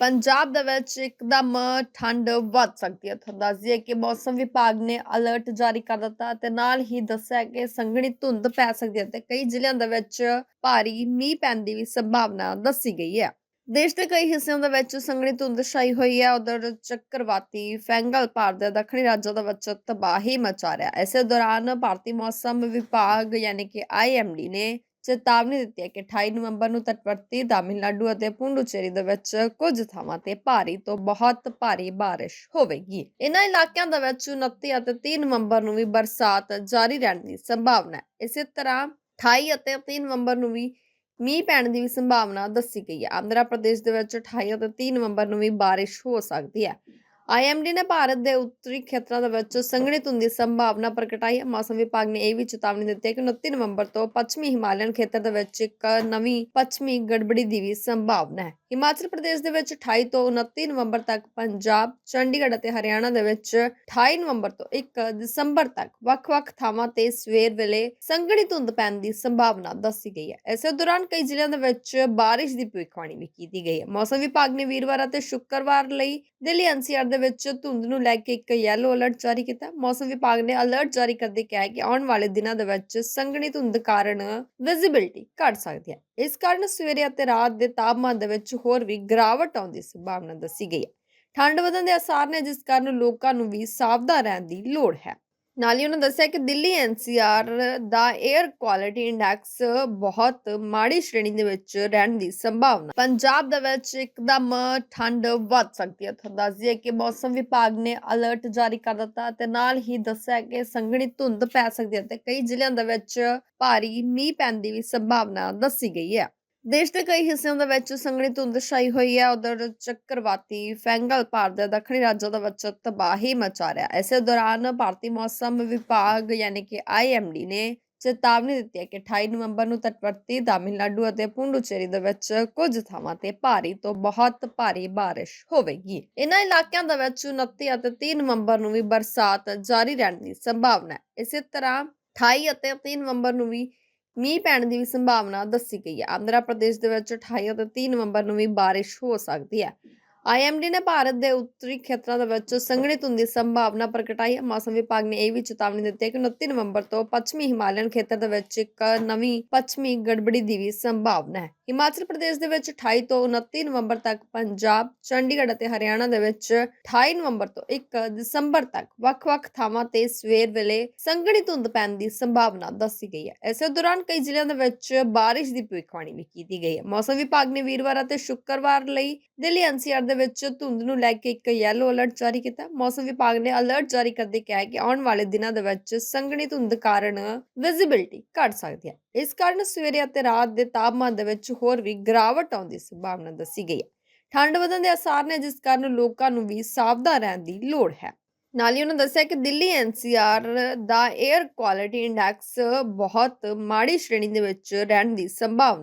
ਪੰਜਾਬ ਦੇ ਵਿੱਚ ਇੱਕਦਮ ਠੰਡ ਵੱਧ ਸਕਦੀ ਹੈ। ਤੁਹਾਨੂੰ ਦੱਸ ਦਈਏ ਕਿ ਮੌਸਮ ਵਿਭਾਗ ਨੇ ਅਲਰਟ ਜਾਰੀ ਕਰ ਦਿੱਤਾ ਤੇ ਨਾਲ ਹੀ ਦੱਸਿਆ ਕਿ ਸੰਘਣੀ ਧੁੰਦ ਪੈ ਸਕਦੀ ਹੈ ਤੇ ਕਈ ਜ਼ਿਲ੍ਹਿਆਂ ਦੇ ਵਿੱਚ ਭਾਰੀ ਮੀਂਹ ਪੈਣ ਦੀ ਵੀ ਸੰਭਾਵਨਾ ਦੱਸੀ ਗਈ ਹੈ। ਦੇਸ਼ ਦੇ ਕਈ ਹਿੱਸਿਆਂ ਦੇ ਵਿੱਚ ਸੰਘਣੀ ਧੁੰਦ ਛਾਈ ਹੋਈ ਹੈ। ਉਧਰ ਚੱਕਰਵਾਤੀ ਫੈਂਗਲ ਭਾਰਤ ਦੇ ਦੱਖਣੀ ਰਾਜਾਂ ਦੇ ਵਿੱਚ ਤਬਾਹੀ ਮਚਾ ਰਿਹਾ ਹੈ। ਇਸੇ ਦੌਰਾਨ ਭਾਰਤੀ ਮੌਸਮ ਵਿਭਾਗ ਯਾਨੀ ਕਿ ਆਈਐਮਡੀ ਨੇ ਚੇਤਾਵਨੀ ਦਿੱਤੀ ਹੈ ਕਿ 28 ਨਵੰਬਰ ਨੂੰ ਤਟਵਰਤੀ ਤਾਮਿਲਨਾਡੂ ਅਤੇ ਪੁੰਡੂਚੇਰੀ ਦੇ ਵਿੱਚ ਕੁਝ ਥਾਵਾਂ ਤੇ ਭਾਰੀ ਤੋਂ ਬਹੁਤ ਭਾਰੀ ਬਾਰਿਸ਼ ਹੋਵੇਗੀ। ਇਹਨਾਂ ਇਲਾਕਿਆਂ ਦੇ ਵਿੱਚ 29 ਅਤੇ 30 ਨਵੰਬਰ ਨੂੰ ਵੀ ਬਰਸਾਤ ਜਾਰੀ ਰਹਿਣ ਦੀ ਸੰਭਾਵਨਾ ਹੈ। ਇਸੇ ਤਰ੍ਹਾਂ 28 ਅਤੇ 30 ਨਵੰਬਰ ਨੂੰ ਵੀ ਮੀਂਹ ਪੈਣ ਦੀ ਵੀ ਸੰਭਾਵਨਾ ਦੱਸੀ ਗਈ ਹੈ। ਆਂਧਰਾ ਪ੍ਰਦੇਸ਼ ਦੇ ਵਿੱਚ 28 ਅਤੇ 30 ਨਵੰਬਰ ਨੂੰ ਵੀ ਬਾਰਿਸ਼ ਹੋ ਸਕਦੀ ਹੈ। ਆਈਐਮਡੀ ਨੇ ਭਾਰਤ ਦੇ ਉੱਤਰੀ ਖੇਤਰਾਂ ਦੇ ਵਿੱਚ ਸੰਘਣੀ ਧੁੰਦ ਦੀ ਸੰਭਾਵਨਾ ਪ੍ਰਗਟਾਈ। ਹੈ ਮੌਸਮ ਵਿਭਾਗ ਨੇ ਇਹ ਵੀ ਚੇਤਾਵਨੀ ਦਿੱਤੀ ਹੈ ਕਿ 29 ਨਵੰਬਰ ਤੋਂ ਪੱਛਮੀ ਹਿਮਾਲਯਨ ਖੇਤਰ ਦੇ ਵਿੱਚ ਇੱਕ ਨਵੀਂ ਪੱਛਮੀ ਗੜਬੜੀ ਦੀ ਵੀ ਸੰਭਾਵਨਾ ਹੈ। ਹਿਮਾਚਲ ਪ੍ਰਦੇਸ਼ ਦੇ ਵਿੱਚ 28 ਤੋਂ 29 ਨਵੰਬਰ ਤੱਕ ਪੰਜਾਬ, ਚੰਡੀਗੜ੍ਹ ਅਤੇ ਹਰਿਆਣਾ ਦੇ ਵਿੱਚ 28 ਨਵੰਬਰ ਤੋਂ 1 ਦਸੰਬਰ ਤੱਕ ਵੱਖ-ਵੱਖ ਥਾਵਾਂ ਤੇ ਸਵੇਰ ਵੇਲੇ ਸੰਘਣੀ ਧੁੰਦ ਪੈਣ ਦੀ ਸੰਭਾਵਨਾ ਦੱਸੀ ਗਈ ਹੈ। ਇਸੇ ਦੌਰਾਨ ਕਈ ਜ਼ਿਲ੍ਹਿਆਂ ਦੇ ਵਿੱਚ ਬਾਰਿਸ਼ ਦੀ ਭਵਿੱਖਬਾਣੀ ਵੀ ਕੀਤੀ ਗਈ ਹੈ। ਮੌਸਮ ਵਿਭਾਗ ਨੇ ਵੀਰਵਾਰ ਅਤੇ ਸ਼ੁੱਕਰਵਾਰ ਲਈ ਦਿੱਲੀ ਐਨਸੀਆਰ ਦੇ ਵਿੱਚ ਧੁੰਦ ਨੂੰ ਲੈ ਕੇ ਇੱਕ ਯੈਲੋ ਅਲਰਟ ਜਾਰੀ ਕੀਤਾ। ਮੌਸਮ ਵਿਭਾਗ ਨੇ ਅਲਰਟ ਜਾਰੀ ਕਰਦੇ ਕਿਹਾ ਹੈ ਕਿ ਆਉਣ ਵਾਲੇ ਦਿਨਾਂ ਦੇ ਵਿੱਚ ਸੰਘਣੀ ਧੁੰਦ ਕਾਰਨ ਵਿਜ਼ਿਬਿਲਟੀ ਘਟ ਸਕਦੀ ਹੈ। ਇਸ ਕਾਰਨ ਸਵੇਰੇ ਅਤੇ ਰਾਤ ਦੇ ਤਾਪਮਾਨ ਦੇ ਵਿੱਚ ਹੋਰ ਵੀ ਗਿਰਾਵਟ ਆਉਣ ਦੀ ਸੰਭਾਵਨਾ ਦੱਸੀ ਗਈ ਹੈ। ਠੰਡ ਵਧਣ ਦੇ ਅਸਾਰ ਨੇ, ਜਿਸ ਕਾਰਨ ਲੋਕਾਂ ਨੂੰ ਵੀ ਸਾਵਧਾਨ ਰਹਿਣ ਦੀ ਲੋੜ ਹੈ। ਨਾਲ ਹੀ ਉਹਨਾਂ ਦੱਸਿਆ ਕਿ ਦਿੱਲੀ ਐਨਸੀਆਰ ਦਾ 에ਅਰ ਕੁਆਲਿਟੀ ਇੰਡੈਕਸ ਬਹੁਤ ਮਾੜੀ ਸ਼੍ਰੇਣੀ ਦੇ ਵਿੱਚ ਰਹਿਣ ਦੀ ਸੰਭਾਵਨਾ। ਪੰਜਾਬ ਦੇ ਵਿੱਚ ਇੱਕਦਮ ਠੰਡ ਵੱਧ ਸਕਦੀ ਹੈ। ਤੁਹਾਨੂੰ ਦੱਸ ਦਈਏ ਕਿ ਮੌਸਮ ਵਿਭਾਗ ਨੇ ਅਲਰਟ ਜਾਰੀ ਕਰ ਦਿੱਤਾ ਤੇ ਨਾਲ ਹੀ ਦੱਸਿਆ ਕਿ ਸੰਘਣੀ ਧੁੰਦ ਪੈ ਸਕਦੀ ਹੈ ਤੇ ਕਈ ਜ਼ਿਲ੍ਹਿਆਂ ਦੇ ਵਿੱਚ ਭਾਰੀ ਮੀਂਹ ਪੈਣ ਦੀ ਵੀ ਸੰਭਾਵਨਾ ਦੱਸੀ ਗਈ ਹੈ। ਦੇਸ਼ ਦੇ ਕਈ ਹਿੱਸਿਆਂ ਦੇ ਵਿੱਚ ਸੰਘਣੀ ਧੁੰਦ ਛਾਈ ਹੋਈ ਹੈ, ਉਧਰ ਚੱਕਰਵਾਤੀ ਫੈਂਗਲ ਭਾਰਤ ਦੇ ਦੱਖਣੀ ਰਾਜਾਂ ਦੇ ਵਿੱਚ ਤਬਾਹੀ ਮਚਾ ਰਿਹਾ ਹੈ। ਦੌਰਾਨ ਭਾਰਤੀ ਮੌਸਮ ਵਿਭਾਗ ਯਾਨੀ ਕਿ ਆਈਐਮਡੀ ਨੇ ਚੇਤਾਵਨੀ ਦਿੱਤੀ ਹੈ ਕਿ 28 ਨਵੰਬਰ ਨੂੰ ਤਟਵਰਤੀ ਤਾਮਿਲਨਾਡੂ ਅਤੇ ਪੁੰਡੂਚੇਰੀ ਦੇ ਵਿੱਚ ਕੁਝ ਥਾਵਾਂ ਤੇ ਭਾਰੀ ਤੋਂ ਬਹੁਤ ਭਾਰੀ ਬਾਰਿਸ਼ ਹੋਵੇਗੀ ਇਨ੍ਹਾਂ ਇਲਾਕਿਆਂ ਦੇ ਵਿੱਚ 29 ਅਤੇ 30 ਨਵੰਬਰ ਨੂੰ ਵੀ ਬਰਸਾਤ ਜਾਰੀ ਰਹਿਣ ਦੀ ਸੰਭਾਵਨਾ ਹੈ ਇਸੇ ਤਰ੍ਹਾਂ 28 ਅਤੇ 30 ਨਵੰਬਰ ਨੂੰ ਵੀ ਮੀਂਹ ਪੈਣ ਦੀ ਵੀ ਸੰਭਾਵਨਾ ਦੱਸੀ ਗਈ ਹੈ। ਆਂਧਰਾ ਪ੍ਰਦੇਸ਼ ਦੇ ਵਿੱਚ 28 ਅਤੇ 30 ਨਵੰਬਰ ਨੂੰ ਵੀ ਬਾਰਿਸ਼ ਹੋ ਸਕਦੀ ਹੈ। ਆਈਐਮਡੀ ਨੇ ਭਾਰਤ ਦੇ ਉੱਤਰੀ ਖੇਤਰਾਂ ਦੇ ਵਿੱਚ ਸੰਘਣੀ ਧੁੰਦ ਦੀ ਸੰਭਾਵਨਾ ਪ੍ਰਗਟਾਈ ਹੈ। ਮੌਸਮ ਵਿਭਾਗ ਨੇ ਇਹ ਵੀ ਚੇਤਾਵਨੀ ਦਿੱਤੀ ਹੈ ਕਿ 29 ਨਵੰਬਰ ਤੋਂ ਪੱਛਮੀ ਹਿਮਾਲਯਨ ਖੇਤਰ ਦੇ ਵਿੱਚ ਇੱਕ ਨਵੀਂ ਪੱਛਮੀ ਗੜਬੜੀ ਦੀ ਵੀ ਸੰਭਾਵਨਾ ਹੈ। ਹਿਮਾਚਲ ਪ੍ਰਦੇਸ਼ ਦੇ ਵਿੱਚ 28 ਤੋਂ 29 ਨਵੰਬਰ ਤੱਕ, ਪੰਜਾਬ, ਚੰਡੀਗੜ੍ਹ ਅਤੇ ਹਰਿਆਣਾ ਦੇ ਵਿੱਚ 28 ਨਵੰਬਰ ਤੋਂ 1 ਦਸੰਬਰ ਤੱਕ ਵੱਖ-ਵੱਖ ਥਾਵਾਂ ਤੇ ਸਵੇਰ ਵੇਲੇ ਸੰਘਣੀ ਧੁੰਦ ਪੈਣ ਦੀ ਸੰਭਾਵਨਾ ਦੱਸੀ ਗਈ ਹੈ। ਇਸੇ ਦੌਰਾਨ ਕਈ ਜ਼ਿਲ੍ਹਿਆਂ ਦੇ ਵਿੱਚ ਬਾਰਿਸ਼ ਦੀ ਭਵਿੱਖਬਾਣੀ ਵੀ ਕੀਤੀ ਗਈ ਹੈ। ਮੌਸਮ ਵਿਭਾਗ ਨੇ ਵੀਰਵਾਰ ਅਤੇ ਸ਼ੁੱਕਰਵਾਰ ਲਈ ਦਿੱਲੀ ਐਨਸੀਆਰ ਦੇ ਵਿੱਚ ਧੁੰਦ ਨੂੰ ਲੈ ਕੇ ਇੱਕ ਯੈਲੋ ਅਲਰਟ ਜਾਰੀ ਕੀਤਾ। ਮੌਸਮ ਵਿਭਾਗ ਨੇ ਅਲਰਟ ਜਾਰੀ ਕਰਦੇ ਕਿਹਾ ਹੈ ਕਿ ਆਉਣ ਵਾਲੇ ਦਿਨਾਂ ਦੇ ਵਿੱਚ ਸੰਘਣੀ ਧੁੰਦ ਕਾਰਨ ਵਿਜ਼ਿਬਿਲਟੀ ਘਟ ਸਕਦੀ ਹੈ। ਇਸ ਕਾਰਨ ਸਵੇਰੇ ਅਤੇ ਰਾਤ ਦੇ ਤਾਪਮਾਨ ਦੇ ਵਿੱਚ ਹੋਰ ਵੀ ਗਿਰਾਵਟ ਆਉਣ ਦੀ ਸੰਭਾਵਨਾ ਦੱਸੀ ਗਈ ਹੈ। ਠੰਡ ਵਧਣ ਦੇ ਅਸਾਰ ਨੇ, ਜਿਸ ਕਾਰਨ ਲੋਕਾਂ ਨੂੰ ਵੀ ਸਾਵਧਾਨ ਰਹਿਣ ਦੀ ਲੋੜ ਹੈ। ਨਾਲ ਹੀ ਉਹਨਾਂ ਦੱਸਿਆ ਕਿ ਦਿੱਲੀ ਐਨਸੀਆਰ ਦਾ 에ਅਰ ਕੁਆਲਿਟੀ ਇੰਡੈਕਸ ਬਹੁਤ ਮਾੜੀ ਸ਼੍ਰੇਣੀ ਦੇ ਵਿੱਚ ਰਹਿਣ ਦੀ ਸੰਭਾਵਨਾ